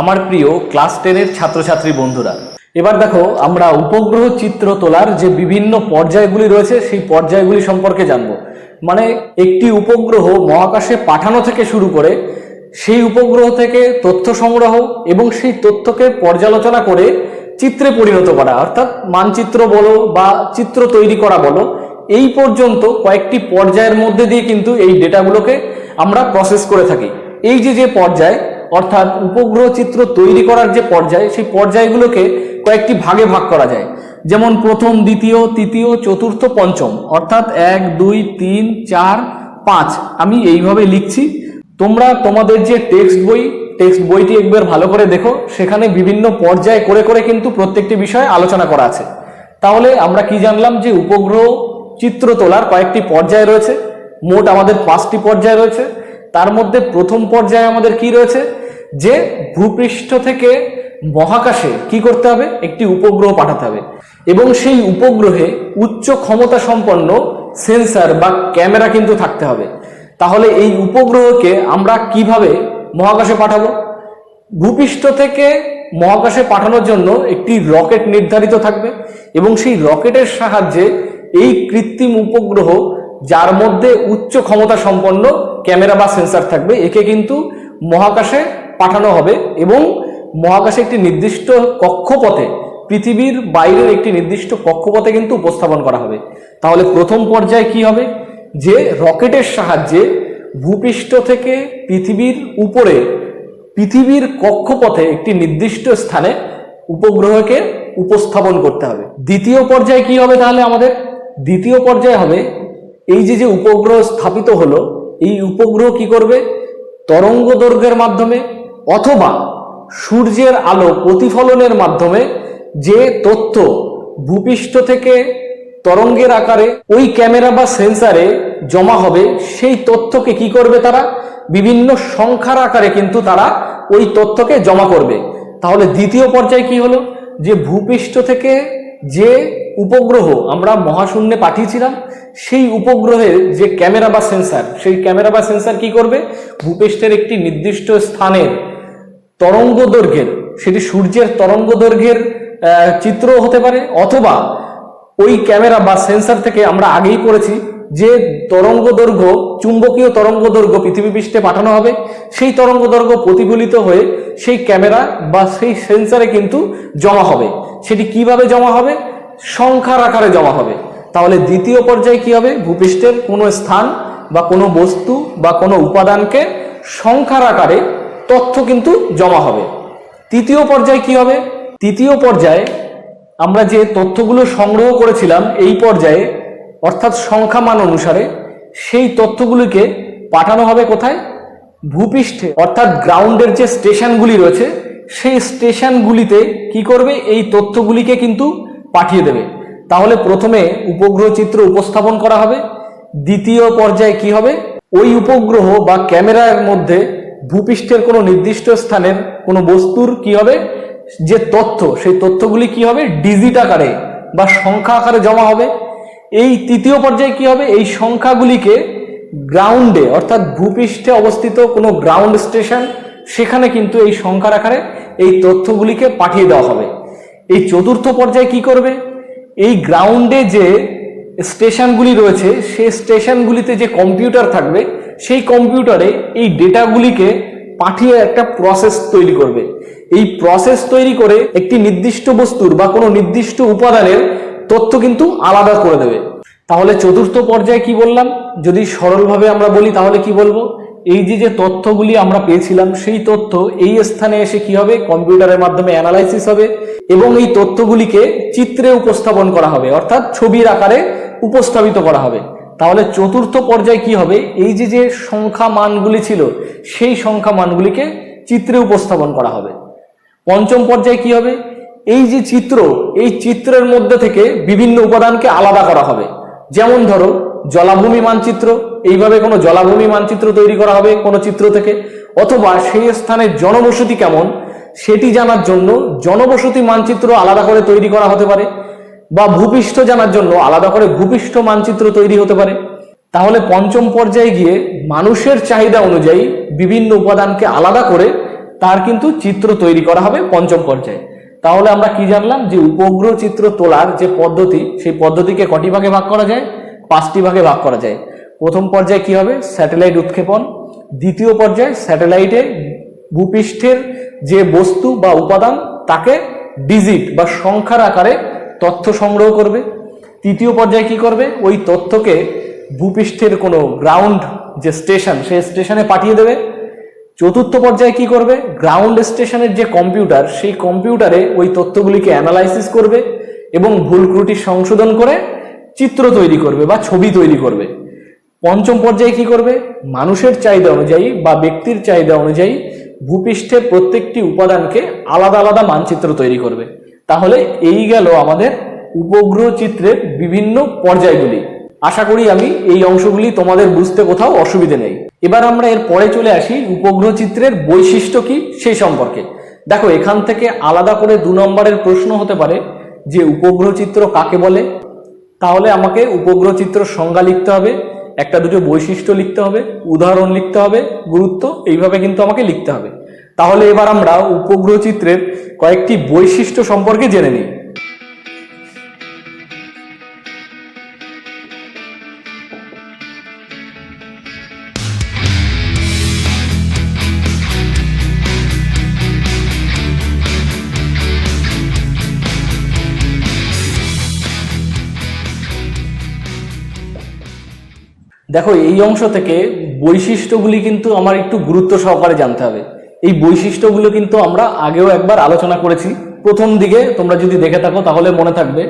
আমার প্রিয় ক্লাস টেনের ছাত্রছাত্রী বন্ধুরা। এবার দেখো, আমরা উপগ্রহ চিত্র তোলার যে বিভিন্ন পর্যায়গুলি রয়েছে, সেই পর্যায়গুলি সম্পর্কে জানব। মানে একটি উপগ্রহ মহাকাশে পাঠানো থেকে শুরু করে, সেই উপগ্রহ থেকে তথ্য সংগ্রহ এবং সেই তথ্যকে পর্যালোচনা করে চিত্রে পরিণত করা, অর্থাৎ মানচিত্র বলো বা চিত্র তৈরি করা বলো, এই পর্যন্ত কয়েকটি পর্যায়ের মধ্যে দিয়ে কিন্তু এই ডেটাগুলোকে আমরা প্রসেস করে থাকি। এই যে যে পর্যায় অর্থাৎ উপগ্রহ চিত্র তৈরি করার যে পর্যায়, সেই পর্যায়গুলোকে কয়েকটি ভাগে ভাগ করা যায়। যেমন প্রথম, দ্বিতীয়, তৃতীয়, চতুর্থ, পঞ্চম। অর্থাৎ এক, দুই, তিন, চার, পাঁচ। আমি এইভাবে লিখছি। তোমরা তোমাদের যে টেক্সট বই, টেক্সট বইটি একবার ভালো করে দেখো। সেখানে বিভিন্ন পর্যায় করে করে কিন্তু প্রত্যেকটি বিষয়ে আলোচনা করা আছে। তাহলে আমরা কি জানলাম যে উপগ্রহ চিত্র তোলার কয়েকটি পর্যায় রয়েছে। মোট আমাদের পাঁচটি পর্যায় রয়েছে। তার মধ্যে প্রথম পর্যায়ে আমাদের কি রয়েছে? যে ভূপৃষ্ঠ থেকে মহাকাশে কি করতে হবে? একটি উপগ্রহ পাঠাতে হবে। এবং সেই উপগ্রহে উচ্চ ক্ষমতা সম্পন্ন সেন্সার বা ক্যামেরা কিন্তু থাকতে হবে। তাহলে এই উপগ্রহকে আমরা কীভাবে মহাকাশে পাঠাবো? ভূপৃষ্ঠ থেকে মহাকাশে পাঠানোর জন্য একটি রকেট নির্ধারিত থাকবে এবং সেই রকেটের সাহায্যে এই কৃত্রিম উপগ্রহ যার মধ্যে উচ্চ ক্ষমতা সম্পন্ন ক্যামেরা বা সেন্সার থাকবে, একে কিন্তু মহাকাশে পাঠানো হবে এবং মহাকাশে একটি নির্দিষ্ট কক্ষপথে, পৃথিবীর বাইরের একটি নির্দিষ্ট কক্ষপথে কিন্তু উপস্থাপন করা হবে। তাহলে প্রথম পর্যায়ে কি হবে? যে রকেটের সাহায্যে ভূপৃষ্ঠ থেকে পৃথিবীর উপরে, পৃথিবীর কক্ষপথে একটি নির্দিষ্ট স্থানে উপগ্রহকে উপস্থাপন করতে হবে। দ্বিতীয় পর্যায়ে কি হবে তাহলে আমাদের? দ্বিতীয় পর্যায়ে হবে এই যে যে উপগ্রহ স্থাপিত হলো, এই উপগ্রহ কি করবে? তরঙ্গ দৈর্ঘ্যের মাধ্যমে অথবা সূর্যের আলো প্রতিফলনের মাধ্যমে যে তথ্য ভূপৃষ্ঠ থেকে তরঙ্গের আকারে ওই ক্যামেরা বা সেন্সারে জমা হবে, সেই তথ্যকে কি করবে তারা? বিভিন্ন সংখ্যার আকারে কিন্তু তারা ওই তথ্যকে জমা করবে। তাহলে দ্বিতীয় পর্যায়ে কি হলো? যে ভূপৃষ্ঠ থেকে যে উপগ্রহ আমরা মহাশূন্যে পাঠিয়েছিলাম, সেই উপগ্রহের যে ক্যামেরা বা সেন্সার, সেই ক্যামেরা বা সেন্সার কি করবে? ভূপৃষ্ঠের একটি নির্দিষ্ট স্থানের তরঙ্গ দৈর্ঘ্যের, সেটি সূর্যের তরঙ্গ দৈর্ঘ্যের চিত্র হতে পারে, অথবা ওই ক্যামেরা বা সেন্সার থেকে আমরা আগেই পড়েছি যে তরঙ্গ দৈর্ঘ্য, চুম্বকীয় তরঙ্গ দৈর্ঘ্য পৃথিবী পৃষ্ঠে পাঠানো হবে, সেই তরঙ্গ দৈর্ঘ্য প্রতিফলিত হয়ে সেই ক্যামেরা বা সেই সেন্সারে কিন্তু জমা হবে। সেটি কীভাবে জমা হবে? সংখ্যার আকারে জমা হবে। তাহলে দ্বিতীয় পর্যায়ে কি হবে? ভূপৃষ্ঠের কোনো স্থান বা কোনো বস্তু বা কোনো উপাদানকে সংখ্যার আকারে তথ্য কিন্তু জমা হবে। তৃতীয় পর্যায়ে কি হবে? তৃতীয় পর্যায়ে আমরা যে তথ্যগুলো সংগ্রহ করেছিলাম, এই পর্যায়ে অর্থাৎ সংখ্যা মান অনুসারে সেই তথ্যগুলিকে পাঠানো হবে কোথায়? ভূপৃষ্ঠে। অর্থাৎ গ্রাউন্ডের যে স্টেশনগুলি রয়েছে, সেই স্টেশনগুলিতে কি করবে? এই তথ্যগুলিকে কিন্তু পাঠিয়ে দেবে। তাহলে প্রথমে উপগ্রহ চিত্র উপস্থাপন করা হবে। দ্বিতীয় পর্যায়ে কি হবে? ওই উপগ্রহ বা ক্যামেরার মধ্যে ভূপৃষ্ঠের কোনো নির্দিষ্ট স্থানের কোনো বস্তুর কি হবে? যে তথ্য, সেই তথ্যগুলি কি হবে? ডিজিট আকারে বা সংখ্যা আকারে জমা হবে। এই তৃতীয় পর্যায়ে কি হবে? এই সংখ্যাগুলিকে গ্রাউন্ডে অর্থাৎ ভূপৃষ্ঠে অবস্থিত কোনো গ্রাউন্ড স্টেশন সেখানে কিন্তু এই সংখ্যার আকারে এই তথ্যগুলিকে পাঠিয়ে দেওয়া হবে। এই চতুর্থ পর্যায়ে কি করবে? এই গ্রাউন্ডে যে স্টেশনগুলি রয়েছে, সেই স্টেশনগুলিতে যে কম্পিউটার থাকবে, সেই কম্পিউটারে এই ডেটাগুলিকে পাঠিয়ে একটা প্রসেস তৈরি করবে। এই প্রসেস তৈরি করে একটি নির্দিষ্ট বস্তুর বা কোনো নির্দিষ্ট উপাদানের তথ্য কিন্তু আলাদা করে দেবে। তাহলে চতুর্থ পর্যায়ে কি বললাম? যদি সরলভাবে আমরা বলি, তাহলে কি বলব? এই যে যে তথ্যগুলি আমরা পেয়েছিলাম, সেই তথ্য এই স্থানে এসে কি হবে? কম্পিউটারের মাধ্যমে অ্যানালাইসিস হবে এবং এই তথ্যগুলিকে চিত্রে উপস্থাপন করা হবে, অর্থাৎ ছবির আকারে উপস্থাপিত করা হবে। তাহলে চতুর্থ পর্যায়ে কি হবে? এই যে যে সংখ্যা মানগুলি ছিল, সেই সংখ্যা মানগুলিকে চিত্রে উপস্থাপন করা হবে। পঞ্চম পর্যায়ে কি হবে? এই যে চিত্র, এই চিত্রের মধ্যে থেকে বিভিন্ন উপাদানকে আলাদা করা হবে। যেমন ধরো, জলাভূমি মানচিত্র, এইভাবে কোনো জলাভূমি মানচিত্র তৈরি করা হবে কোনো চিত্র থেকে। অথবা সেই স্থানের জনবসতি কেমন, সেটি জানার জন্য জনবসতি মানচিত্র আলাদা করে তৈরি করা হতে পারে। বা ভূপৃষ্ঠ জানার জন্য আলাদা করে ভূপৃষ্ঠ মানচিত্র তৈরি হতে পারে। তাহলে পঞ্চম পর্যায়ে গিয়ে মানুষের চাহিদা অনুযায়ী বিভিন্ন উপাদানকে আলাদা করে তার কিন্তু চিত্র তৈরি করা হবে পঞ্চম পর্যায়ে। তাহলে আমরা কি জানলাম? যে উপগ্রহ চিত্র তোলার যে পদ্ধতি, সেই পদ্ধতিকে কটি ভাগে ভাগ করা যায়? পাঁচটি ভাগে ভাগ করা যায়। প্রথম পর্যায়ে কি হবে? স্যাটেলাইট উৎক্ষেপণ। দ্বিতীয় পর্যায়ে, স্যাটেলাইটে ভূপৃষ্ঠের যে বস্তু বা উপাদান, তাকে ডিজিট বা সংখ্যার আকারে তথ্য সংগ্রহ করবে। তৃতীয় পর্যায়ে কি করবে? ওই তথ্যকে ভূপৃষ্ঠের কোনো গ্রাউন্ড, যে স্টেশন, সেই স্টেশনে পাঠিয়ে দেবে। চতুর্থ পর্যায়ে কি করবে? গ্রাউন্ড স্টেশনের যে কম্পিউটার সেই কম্পিউটারে ওই তথ্যগুলিকে অ্যানালাইসিস করবে এবং ভুল ত্রুটি সংশোধন করে চিত্র তৈরি করবে বা ছবি তৈরি করবে। পঞ্চম পর্যায়ে কি করবে? মানুষের চাহিদা অনুযায়ী বা ব্যক্তির চাহিদা অনুযায়ী ভূপৃষ্ঠের প্রত্যেকটি উপাদানকে আলাদা আলাদা মানচিত্র তৈরি করবে। তাহলে এই গেল আমাদের উপগ্রহ চিত্রের বিভিন্ন পর্যায়গুলি। আশা করি আমি এই অংশগুলি তোমাদের বুঝতে কোথাও অসুবিধে নেই। এবার আমরা এর পরে চলে আসি উপগ্রহ চিত্রের বৈশিষ্ট্য কি সেই সম্পর্কে। দেখো, এখান থেকে আলাদা করে দু নম্বরের প্রশ্ন হতে পারে যে উপগ্রহ চিত্র কাকে বলে। তাহলে আমাকে উপগ্রহ চিত্র সংজ্ঞা লিখতে হবে, একটা দুটো বৈশিষ্ট্য লিখতে হবে, উদাহরণ লিখতে হবে, গুরুত্ব এইভাবে কিন্তু আমাকে লিখতে হবে। তাহলে এবার আমরা উপগ্রহ চিত্রের কয়েকটি বৈশিষ্ট্য সম্পর্কে জেনে নিই। দেখো, এই অংশ থেকে বৈশিষ্ট্যগুলি কিন্তু আমার একটু গুরুত্ব সহকারে জানতে হবে। এই বৈশিষ্ট্যগুলো কিন্তু আমরা আগেও একবার আলোচনা করেছি। প্রথম দিকে তোমরা যদি দেখে থাকো, তাহলে মনে থাকবে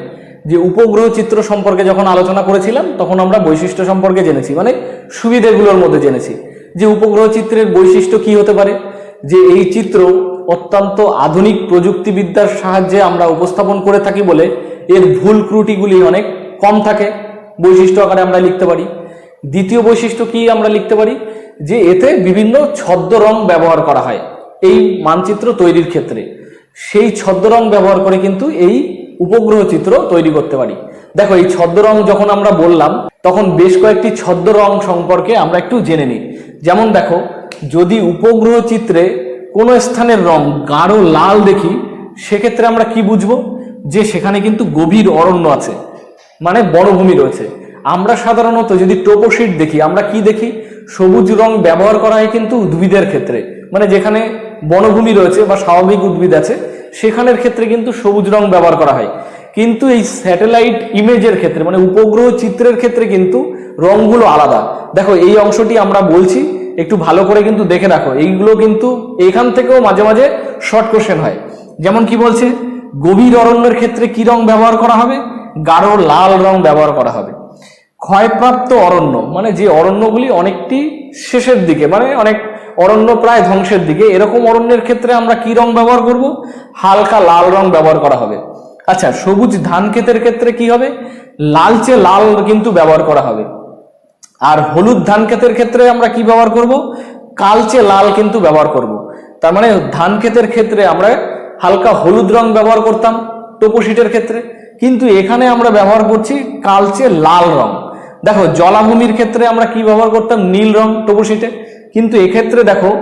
যে উপগ্রহ চিত্র সম্পর্কে যখন আলোচনা করেছিলাম, তখন আমরা বৈশিষ্ট্য সম্পর্কে জেনেছি মানে সুবিধেগুলোর মধ্যে জেনেছি। যে উপগ্রহ চিত্রের বৈশিষ্ট্য কি হতে পারে? যে এই চিত্র অত্যন্ত আধুনিক প্রযুক্তিবিদ্যার সাহায্যে আমরা উপস্থাপন করে থাকি বলে এর ভুল ত্রুটিগুলি অনেক কম থাকে। বৈশিষ্ট্য আকারে আমরা লিখতে পারি। দ্বিতীয় বৈশিষ্ট্য কি আমরা লিখতে পারি? যে এতে বিভিন্ন ছদ্ম রং ব্যবহার করা হয় এই মানচিত্র তৈরির ক্ষেত্রে। সেই ছদ্ম রং ব্যবহার করে কিন্তু এই উপগ্রহ চিত্র তৈরি করতে পারি। দেখো, এই ছদ্ম রং যখন আমরা বললাম, তখন বেশ কয়েকটি ছদ্ম রং সম্পর্কে আমরা একটু জেনে নিই। যেমন দেখো, যদি উপগ্রহ চিত্রে কোনো স্থানের রং গাঢ় লাল দেখি, সেক্ষেত্রে আমরা কি বুঝব? যে সেখানে কিন্তু গভীর অরণ্য আছে মানে বনভূমি রয়েছে। আমরা সাধারণত যদি টোপোশিট দেখি, আমরা কি দেখি? সবুজ রং ব্যবহার করা হয় কিন্তু উদ্ভিদের ক্ষেত্রে। মানে যেখানে বনভূমি রয়েছে বা স্বাভাবিক উদ্ভিদ আছে, সেখানের ক্ষেত্রে কিন্তু সবুজ রং ব্যবহার করা হয়। কিন্তু এই স্যাটেলাইট ইমেজের ক্ষেত্রে মানে উপগ্রহ চিত্রের ক্ষেত্রে কিন্তু রংগুলো আলাদা। দেখো, এই অংশটি আমরা বলছি, একটু ভালো করে কিন্তু দেখে রাখো। এইগুলো কিন্তু এখান থেকেও মাঝে মাঝে শর্ট কোশ্চেন হয়। যেমন কি বলছে? গভীর অরণ্যের ক্ষেত্রে কি রং ব্যবহার করা হবে? গাঢ় লাল রং ব্যবহার করা হবে। ক্ষয়প্রাপ্ত অরণ্য মানে যে অরণ্যগুলি অনেকটি শেষের দিকে মানে অনেক অরণ্য প্রায় ধ্বংসের দিকে, এরকম অরণ্যের ক্ষেত্রে আমরা কি রং ব্যবহার করব? হালকা লাল রং ব্যবহার করা হবে। আচ্ছা সবুজ ধান ক্ষেতের ক্ষেত্রে কি হবে? লালচে লাল কিন্তু ব্যবহার করা হবে। আর হলুদ ধান ক্ষেতের ক্ষেত্রে আমরা কি ব্যবহার করব? কালচে লাল কিন্তু ব্যবহার করব। তার মানে ধান ক্ষেতের ক্ষেত্রে আমরা হালকা হলুদ রং ব্যবহার করতাম টোপোশিটের ক্ষেত্রে। কিন্তু এখানে আমরা ব্যবহার করছি কালচে লাল রং। দেখো, জলাভূমির ক্ষেত্রে আমরা কি ব্যবহার করতাম? নীল রং টোপোশিটে কিন্তু এক্ষেত্রে দেখো,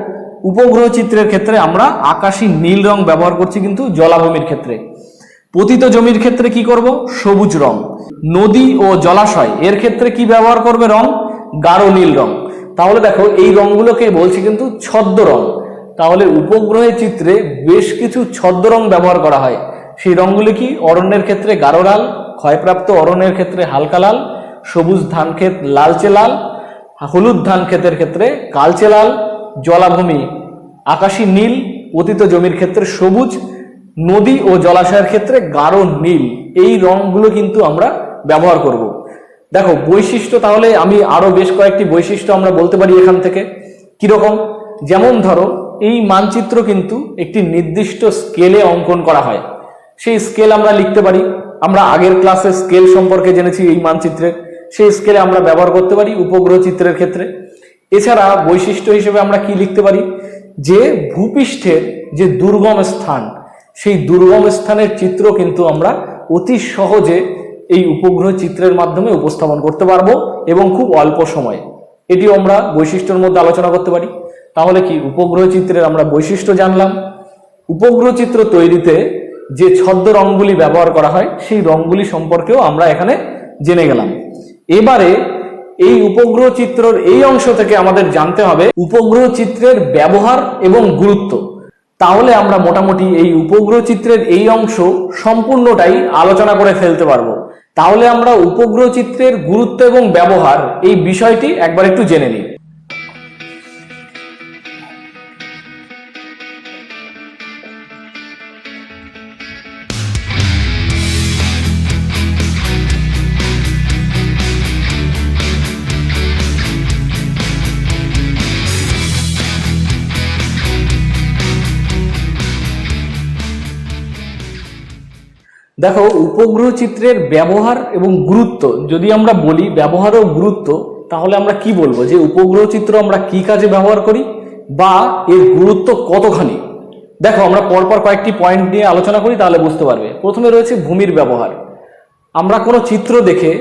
উপগ্রহ চিত্রের ক্ষেত্রে আমরা আকাশী নীল রং ব্যবহার করছি কিন্তু জলাভূমির ক্ষেত্রে। পতিত জমির ক্ষেত্রে কি করব? সবুজ রং। নদী ও জলাশয়, এর ক্ষেত্রে কি ব্যবহার করবে রং? গাঢ় নীল রং। তাহলে দেখো, এই রংগুলোকে বলছি কিন্তু ছদ্ম রং। তাহলে উপগ্রহের চিত্রে বেশ কিছু ছদ্ম রং ব্যবহার করা হয়। সেই রংগুলি কি? অরণ্যের ক্ষেত্রে গাঢ় লাল, ক্ষয়প্রাপ্ত অরণ্যের ক্ষেত্রে হালকা লাল সবুজ ধান ক্ষেত লালচে লাল, হলুদ ধান ক্ষেতের ক্ষেত্রে কালচে লাল, জলাভূমি আকাশী নীল পতিত জমির ক্ষেত্রে সবুজ, নদী ও জলাশয়ের ক্ষেত্রে গাঢ় নীল। এই রংগুলো কিন্তু আমরা ব্যবহার করব। দেখো, বৈশিষ্ট্য তাহলে আমি আরও বেশ কয়েকটি বৈশিষ্ট্য আমরা বলতে পারি এখান থেকে। কীরকম যেমন ধরো, এই মানচিত্র কিন্তু একটি নির্দিষ্ট স্কেলে অঙ্কন করা হয়। সেই স্কেল আমরা লিখতে পারি। আমরা আগের ক্লাসে স্কেল সম্পর্কে জেনেছি এই মানচিত্রের। সেই স্কেলে আমরা ব্যবহার করতে পারি উপগ্রহ চিত্রের ক্ষেত্রে। এছাড়া বৈশিষ্ট্য হিসেবে আমরা কি লিখতে পারি? যে ভূপৃষ্ঠের যে দুর্গম স্থান, সেই দুর্গম স্থানের চিত্র কিন্তু আমরা অতি সহজে এই উপগ্রহ চিত্রের মাধ্যমে উপস্থাপন করতে পারব এবং খুব অল্প সময়ে। এটিও আমরা বৈশিষ্ট্যের মধ্যে আলোচনা করতে পারি। তাহলে কি উপগ্রহ চিত্রের আমরা বৈশিষ্ট্য জানলাম। উপগ্রহ চিত্র তৈরিতে যে ছদ্ম রঙগুলি ব্যবহার করা হয়, সেই রঙগুলি সম্পর্কেও আমরা এখানে জেনে গেলাম। এবারে এই উপগ্রহ চিত্রর এই অংশ থেকে আমাদের জানতে হবে উপগ্রহ চিত্রের ব্যবহার এবং গুরুত্ব। তাহলে আমরা মোটামুটি এই উপগ্রহ চিত্রের এই অংশ সম্পূর্ণটাই আলোচনা করে ফেলতে পারব। তাহলে আমরা উপগ্রহ চিত্রের গুরুত্ব এবং ব্যবহার এই বিষয়টি একবার একটু জেনে নিই। দেখো, উপগ্রহ চিত্রের ব্যবহার এবং গুরুত্ব। যদি আমরা বলি ব্যবহার ও গুরুত্ব, তাহলে আমরা কি বলব? যে উপগ্রহ চিত্র আমরা কি কাজে ব্যবহার করি বা এর গুরুত্ব কতখানি? দেখো, আমরা পরপর কয়েকটি পয়েন্ট নিয়ে আলোচনা করি, তাহলে বুঝতে পারবে। প্রথমে রয়েছে ভূমির ব্যবহার। আমরা কোনো চিত্র দেখে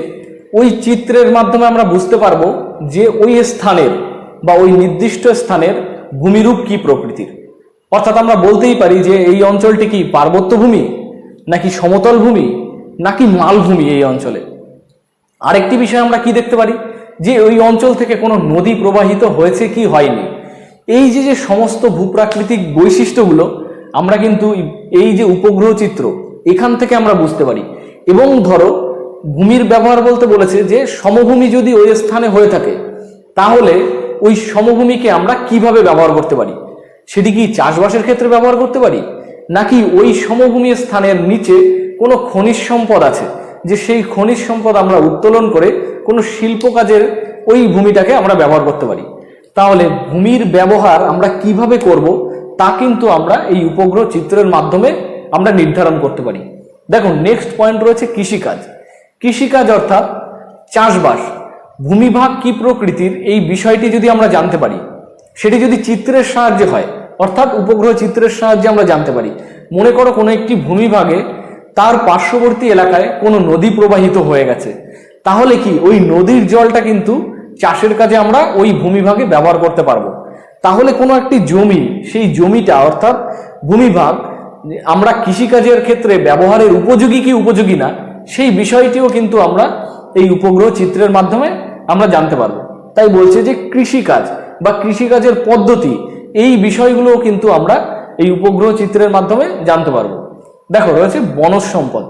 ওই চিত্রের মাধ্যমে আমরা বুঝতে পারব যে ওই স্থানের বা ওই নির্দিষ্ট স্থানের ভূমিরূপ কি প্রকৃতির। অর্থাৎ আমরা বলতেই পারি যে এই অঞ্চলটি কি পার্বত্য ভূমি? নাকি সমতল ভূমি, নাকি মালভূমি এই অঞ্চলে? আরেকটি বিষয় আমরা কি দেখতে পারি? যে ওই অঞ্চল থেকে কোনো নদী প্রবাহিত হয়েছে কি হয়নি? এই যে যে সমস্ত ভূপ্রাকৃতিক বৈশিষ্ট্যগুলো, আমরা কিন্তু এই যে উপগ্রহ চিত্র, এখান থেকে আমরা বুঝতে পারি। এবং ধরো, ভূমির ব্যবহার বলতে বলেছে যে সমভূমি যদি ওই স্থানে হয়ে থাকে, তাহলে ওই সমভূমিকে আমরা কীভাবে ব্যবহার করতে পারি? সেটি কি চাষবাসের ক্ষেত্রে ব্যবহার করতে পারি? নাকি ওই সমভূমি স্থানের নিচে কোনো খনিজ সম্পদ আছে? যে সেই খনিজ সম্পদ আমরা উত্তোলন করে কোনো শিল্প কাজের ওই ভূমিটাকে আমরা ব্যবহার করতে পারি। তাহলে ভূমির ব্যবহার আমরা কীভাবে করব তা কিন্তু আমরা এই উপগ্রহ চিত্রের মাধ্যমে আমরা নির্ধারণ করতে পারি। দেখো নেক্সট পয়েন্ট রয়েছে কৃষিকাজ। কৃষিকাজ অর্থাৎ চাষবাস। ভূমিভাগ কি প্রকৃতির এই বিষয়টি যদি আমরা জানতে পারি, সেটি যদি চিত্রের সাহায্যে হয় অর্থাৎ উপগ্রহ চিত্রের সাহায্যে আমরা জানতে পারি। মনে করো কোনো একটি ভূমিভাগে তার পার্শ্ববর্তী এলাকায় কোনো নদী প্রবাহিত হয়ে গেছে। তাহলে কি ওই নদীর জলটা কিন্তু চাষের কাজে আমরা ওই ভূমিভাগে ব্যবহার করতে পারব? তাহলে কোনো একটি জমি, সেই জমিটা অর্থাৎ ভূমিভাগ, আমরা কৃষিকাজের ক্ষেত্রে ব্যবহারের উপযোগী কি উপযোগী না, সেই বিষয়টিও কিন্তু আমরা এই উপগ্রহ চিত্রের মাধ্যমে আমরা জানতে পারব। তাই বলছে যে কৃষিকাজ বা কৃষিকাজের পদ্ধতি এই বিষয়গুলোও কিন্তু আমরা এই উপগ্রহ চিত্রের মাধ্যমে জানতে পারব। দেখো, রয়েছে বনজ সম্পদ।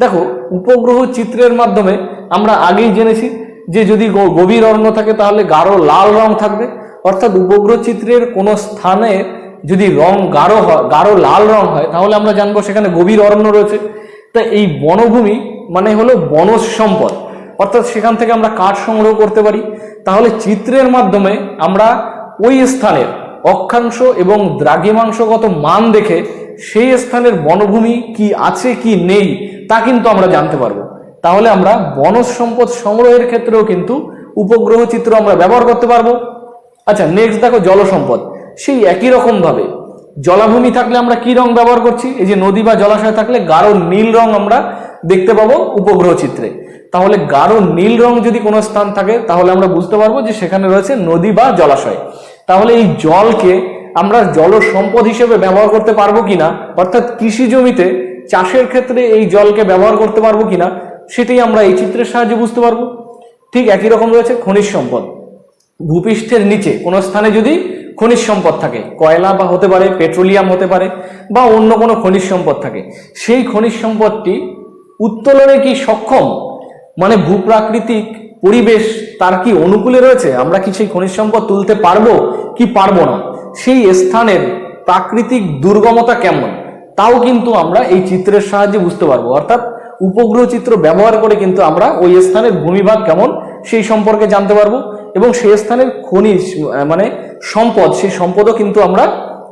দেখো, উপগ্রহ চিত্রের মাধ্যমে আমরা আগেই জেনেছি যে যদি গভীর অরণ্য থাকে তাহলে গাঢ় লাল রং থাকবে। অর্থাৎ উপগ্রহ চিত্রের কোনো স্থানে যদি রং গাঢ় হয়, গাঢ় লাল রং হয়, তাহলে আমরা জানব সেখানে গভীর অরণ্য রয়েছে। তা এই বনভূমি মানে হলো বনজ সম্পদ। অর্থাৎ সেখান থেকে আমরা কাঠ সংগ্রহ করতে পারি। তাহলে চিত্রের মাধ্যমে আমরা ওই স্থানের অক্ষাংশ এবং দ্রাঘিমাংশগত মান দেখে সেই স্থানের বনভূমি কি আছে কি নেই তা কিন্তু আমরা জানতে পারব। তাহলে আমরা বনজ সম্পদ সংগ্রহের ক্ষেত্রেও কিন্তু উপগ্রহ চিত্র আমরা ব্যবহার করতে পারব। আচ্ছা নেক্সট দেখো জলসম্পদ সেই একই রকম ভাবে জলাভূমি থাকলে আমরা কি রং ব্যবহার করছি? এই যে নদী বা জলাশয় থাকলে গাঢ় নীল রং আমরা দেখতে পাবো উপগ্রহ চিত্রে। তাহলে গাঢ় নীল রং যদি কোনো স্থান থাকে, তাহলে আমরা বুঝতে পারব যে সেখানে রয়েছে নদী বা জলাশয়। তাহলে এই জলকে আমরা জল সম্পদ হিসেবে ব্যবহার করতে পারব কিনা? অর্থাৎ কৃষি জমিতে চাষের ক্ষেত্রে এই জলকে ব্যবহার করতে পারব কিনা? সেটাই আমরা এই চিত্রের সাহায্যে বুঝতে পারব। ঠিক একই রকম রয়েছে খনিজ সম্পদ। ভূপৃষ্ঠের নিচে কোনো স্থানে যদি খনিজ সম্পদ থাকে, কয়লা বা হতে পারে, পেট্রোলিয়াম হতে পারে, বা অন্য কোনো খনিজ সম্পদ থাকে, সেই খনিজ সম্পদটি উত্তোলনে কি সক্ষম? মানে ভূপ্রাকৃতিক পরিবেশ তার কি অনুকূলে রয়েছে? আমরা কি সেই খনিজ সম্পদ তুলতে পারব? কি পারব না? সেই স্থানের প্রাকৃতিক দুর্গমতা কেমন? তাও কিন্তু আমরা এই চিত্রের সাহায্যে বুঝতে পারব। অর্থাৎ উপগ্রহ চিত্র ব্যবহার করে কিন্তু আমরা ওই স্থানের ভূমিভাগ কেমন সেই সম্পর্কে জানতে পারব এবং সেই স্থানের খনিজ মানে সম্পদ, সেই সম্পদও কিন্তু আমরা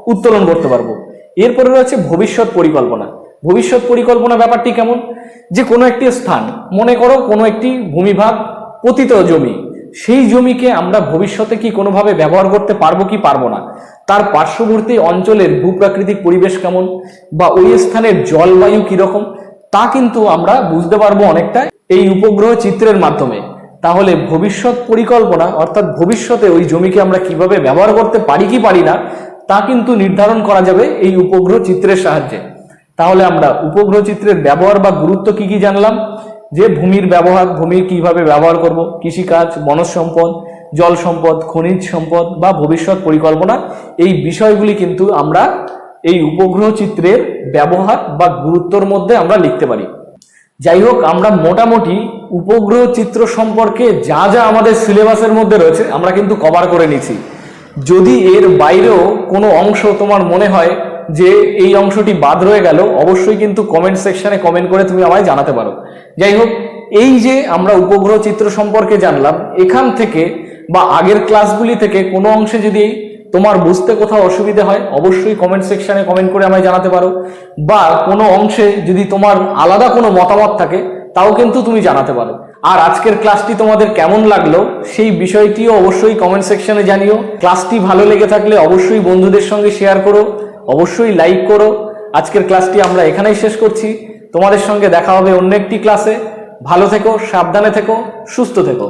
উত্তোলন করতে পারব। এরপরে রয়েছে ভবিষ্যৎ পরিকল্পনা। ভবিষ্যৎ পরিকল্পনা ব্যাপারটি কেমন? যে কোনো একটি স্থান, মনে করো কোনো একটি ভূমিভাগ, পতিত জমি সেই জমিকে আমরা ভবিষ্যতে কি কোনোভাবে ব্যবহার করতে পারব কি পারব না? তার পার্শ্ববর্তী অঞ্চলের ভূপ্রাকৃতিক পরিবেশ কেমন? বা ওই স্থানের জলবায়ু কীরকম? তা কিন্তু আমরা বুঝতে পারব অনেকটা এই উপগ্রহ চিত্রের মাধ্যমে। তাহলে ভবিষ্যৎ পরিকল্পনা, অর্থাৎ ভবিষ্যতে ওই জমিকে আমরা কীভাবে ব্যবহার করতে পারি কি পারি না, তা কিন্তু নির্ধারণ করা যাবে এই উপগ্রহ চিত্রের সাহায্যে। তাহলে আমরা উপগ্রহ চিত্রের ব্যবহার বা গুরুত্ব কি কি জানলাম? যে ভূমির ব্যবহার ভূমি কীভাবে ব্যবহার করব, কৃষিকাজ, বনজ সম্পদ, জল সম্পদ, খনিজ সম্পদ বা ভবিষ্যৎ পরিকল্পনা, এই বিষয়গুলি কিন্তু আমরা এই উপগ্রহ চিত্রের ব্যবহার বা গুরুত্বর মধ্যে আমরা লিখতে পারি। যাই হোক, আমরা মোটামুটি উপগ্রহ চিত্র সম্পর্কে যা যা আমাদের সিলেবাসের মধ্যে রয়েছে, আমরা কিন্তু কভার করে নিছি যদি এর বাইরেও কোনো অংশ তোমার মনে হয় যে এই অংশটি বাদ রয়ে গেল, অবশ্যই কিন্তু কমেন্ট সেকশনে কমেন্ট করে তুমি আমায় জানাতে পারো। যাই হোক, এই যে আমরা উপগ্রহ চিত্র সম্পর্কে জানলাম, এখান থেকে বা আগের ক্লাসগুলি থেকে কোনো অংশে যদি তোমার বুঝতে কোথাও অসুবিধা হয়, অবশ্যই কমেন্ট সেকশনে কমেন্ট করে আমায় জানাতে পারো। বা কোনো অংশে যদি তোমার আলাদা কোনো মতামত থাকে, তাও কিন্তু তুমি জানাতে পারো। আর আজকের ক্লাসটি তোমাদের কেমন লাগল, সেই বিষয়টিও অবশ্যই কমেন্ট সেকশনে জানিও। ক্লাসটি ভালো লেগে থাকলে অবশ্যই বন্ধুদের সঙ্গে শেয়ার করো। অবশ্যই লাইক করো। আজকের ক্লাসটি আমরা এখানেই শেষ করছি। তোমাদের সঙ্গে দেখা হবে অন্য একটি ক্লাসে ভালো থেকো, সাবধানে থেকো, সুস্থ থেকো।